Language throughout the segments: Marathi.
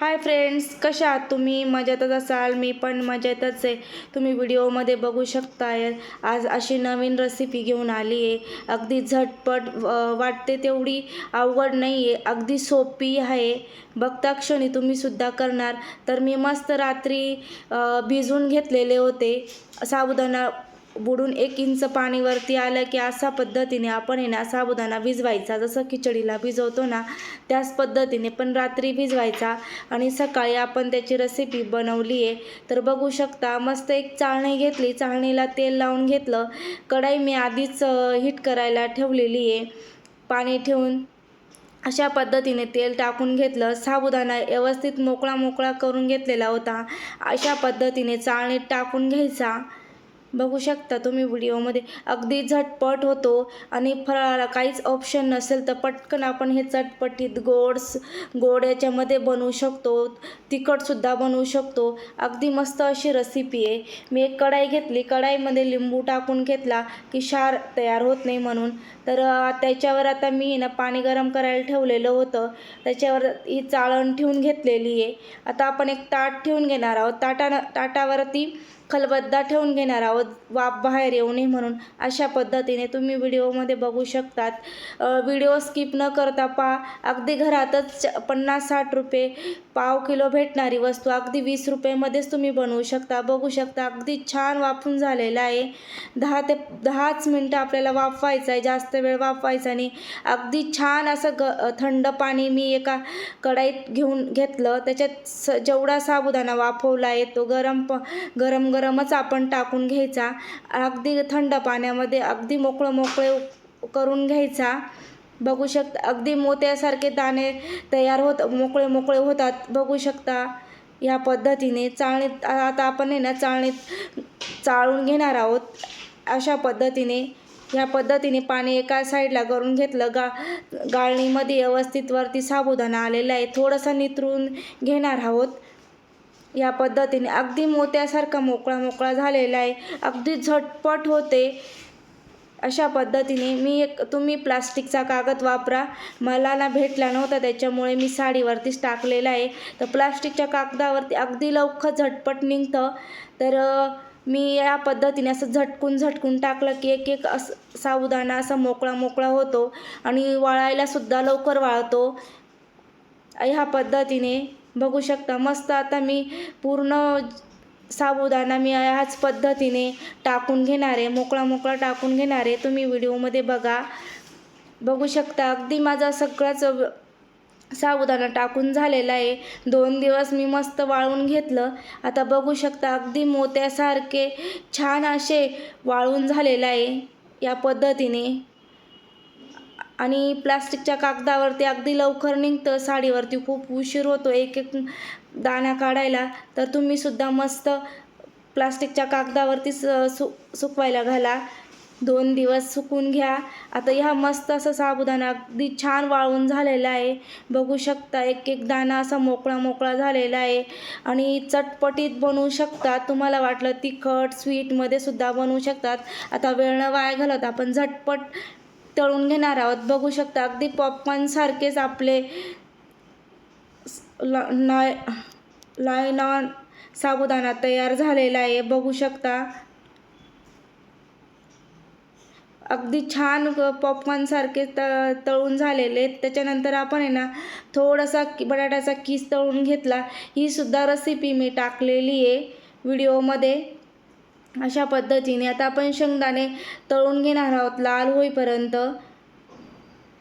हाय फ्रेंड्स कशा आहात तुम्ही? मजेतच असाल? मी पण मजेतच आहे. तुम्ही व्हिडिओमध्ये बघू शकताय. आज अशी नवीन रेसिपी घेऊन आली आहे. अगदी झटपट वाटते तेवढी अवघड नाही आहे अगदी सोपी आहे. बघता क्षणी तुम्ही सुद्धा करणार. तर मी मस्त रात्री भिजून भिजवून घेतलेले होते. साबुदाणा बुडून एक इंच पाणी वरती आलं की अशा पद्धतीने आपण आहे ना साबुदाणा भिजवायचा. जसं खिचडीला भिजवतो ना त्याच पद्धतीने पण रात्री भिजवायचा आणि सकाळी आपण त्याची रेसिपी बनवली आहे. तर बघू शकता मस्त एक चाळणी घेतली. चाळणीला तेल लावून घेतलं. कढाई मी आधीच हीट करायला ठेवलेली आहे. पाणी ठेवून अशा पद्धतीने तेल टाकून घेतलं. साबुदाणा व्यवस्थित मोकळा मोकळा करून घेतलेला होता. अशा पद्धतीने चाळणीत टाकून घ्यायचा. बघू शकता तुम्ही व्हिडिओमध्ये. अगदी झटपट होतो आणि फराळाला काहीच ऑप्शन नसेल तर पटकन आपण हे चटपटीत गोड्स गोड याच्यामध्ये बनवू शकतो. तिखटसुद्धा बनवू शकतो. अगदी मस्त अशी रेसिपी आहे. मी एक कढाई घेतली. कढाईमध्ये लिंबू टाकून घेतला की क्षार तयार होत नाही म्हणून. तर त्याच्यावर आता मी ना पाणी गरम करायला ठेवलेलं होतं. त्याच्यावर ही चाळण ठेवून घेतलेली आहे. आता आपण एक ताट ठेवून घेणार आहोत. ताटा ताटावरती खलबद्दा ठेवून घेणार आहोत. वाफ बाहेर येऊ नये म्हणून. अशा पद्धतीने तुम्ही व्हिडिओमध्ये बघू शकतात. व्हिडिओ स्किप न करता पा. अगदी घरातच च- पन्नास साठ रुपये पाव किलो भेटणारी वस्तू अगदी वीस रुपयेमध्येच तुम्ही बनवू शकता बघू शकता. अगदी छान वाफून झालेला आहे. दहा ते दहाच मिनटं आपल्याला वाफवायचं आहे जास्त वेळ वाफवायचा नाही. अगदी छान असं ग थंड पाणी मी एका कढाईत घेऊन घेतलं. त्याच्यात स जेवढा साबुदाणा वाफवला आहे तो गरम प गरम गरमच आपण टाकून घ्यायचा. अगदी थंड पाण्यामध्ये अगदी मोकळं मोकळे करून घ्यायचा. बघू शकता अगदी मोत्यासारखे दाणे तयार होत मोकळे मोकळे होतात. बघू शकता या पद्धतीने चाळणीत आता आपण आहे ना चाळणीत चाळून घेणार आहोत. अशा पद्धतीने ह्या पद्धतीने पाणी एका साईडला करून घेतलं. गा गाळणीमध्ये व्यवस्थित वरती साबुदाणा आलेला आहे. थोडंसं नितरून घेणार आहोत. या पद्धतीने. अगदी मोत्यासारखा मोकळा मोकळा झालेला आहे. अगदी झटपट होते. अशा पद्धतीने मी एक तुम्ही प्लास्टिकचा कागद वापरा. मला ना भेटला नव्हता त्याच्यामुळे मी साडीवरतीच टाकलेला आहे. तर प्लास्टिकच्या कागदावरती अगदी लवकर झटपट निघतं. तर मी या पद्धतीने असं झटकून झटकून टाकलं की एक एक असं साबुदाणा असा मोकळा मोकळा होतो. आणि वाळायलासुद्धा लवकर वाळतो. ह्या पद्धतीने बघू शकता. मस्त आता मी पूर्ण साबुदाणा मी ह्याच पद्धतीने टाकून घेणार आहे. मोकळा मोकळा टाकून घेणार आहे. तुम्ही व्हिडिओमध्ये बघा. बघू शकता. अगदी माझा सगळाच साबुदाणा टाकून झालेला आहे. दोन दिवस मी मस्त वाळून घेतलं. आता बघू शकता अगदी मोत्यासारखे छान असे वाळून झालेलं आहे या पद्धतीने. आणि प्लास्टिकच्या कागदावरती अगदी लवकर निघतं साडीवरती खूप उशीर होतो एक एक दाण्या काढायला. तर तुम्ही सुद्धा मस्त प्लास्टिकच्या कागदावरती स सु सुकवायला घाला. दोन दिवस सुकून घ्या. आता ह्या मस्त असं साबुदाणा अगदी छान वाळून झालेला आहे. बघू शकता एक एक दाणा असा मोकळा मोकळा झालेला आहे. आणि चटपटीत बनवू शकतात तुम्हाला वाटलं तिखट स्वीटमध्ये सुद्धा बनवू शकतात. आता वेळ न वाया घालत आपण झटपट तळून घेणार आहोत. बघू शकता अगदी पॉपकॉर्न सारखेच आपले लाय लायनॉन साबुदाणा तयार झालेला आहे. बघू शकता. अगदी छान पॉपकॉर्नसारखे त तळून झालेले त्याच्यानंतर आपण आहे ना थोडासा बटाट्याचा किस तळून घेतला. ही सुद्धा रेसिपी मी टाकलेली आहे व्हिडिओमध्ये अशा पद्धतीने आता आपण शेंगदाणे तळून घेणार आहोत लाल होईपर्यंत.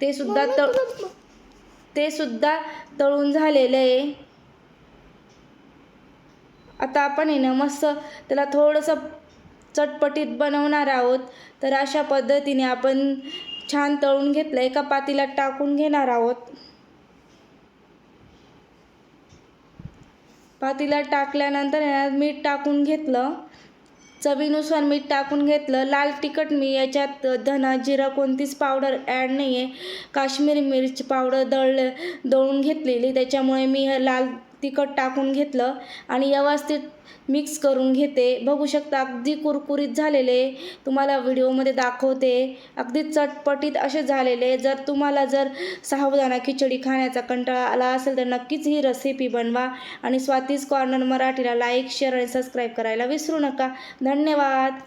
ते सुद्धा तळ ते सुद्धा तळून झालेलं आहे. आता आपण आहे ना मस्त त्याला थोडंसं चटपटीत बनवणार आहोत. तर अशा पद्धतीने आपण छान तळून घेतलं एका पातीला टाकून घेणार आहोत. पातीला टाकल्यानंतर मीठ टाकून घेतलं. चवीनुसार मीठ टाकून घेतलं. लाल तिखट मी याच्यात धना जिरा कोणतीच पावडर ॲड नाही आहे काश्मीरी मिरची पावडर दळ दळून घेतलेली. त्याच्यामुळे मी हे लाल तिखट टाकून घेतलं आणि व्यवस्थित मिक्स करून घेते. बघू शकता अगदी कुरकुरीत झालेले तुम्हाला व्हिडिओमध्ये दाखवते. अगदी चटपटीत असे झालेले. जर तुम्हाला जर साबुदाणा खिचडी खाण्याचा कंटाळा आला असेल तर नक्कीच ही रेसिपी बनवा आणि स्वातीज कॉर्नर मराठीला लाईक शेअर आणि सबस्क्राईब करायला विसरू नका. धन्यवाद.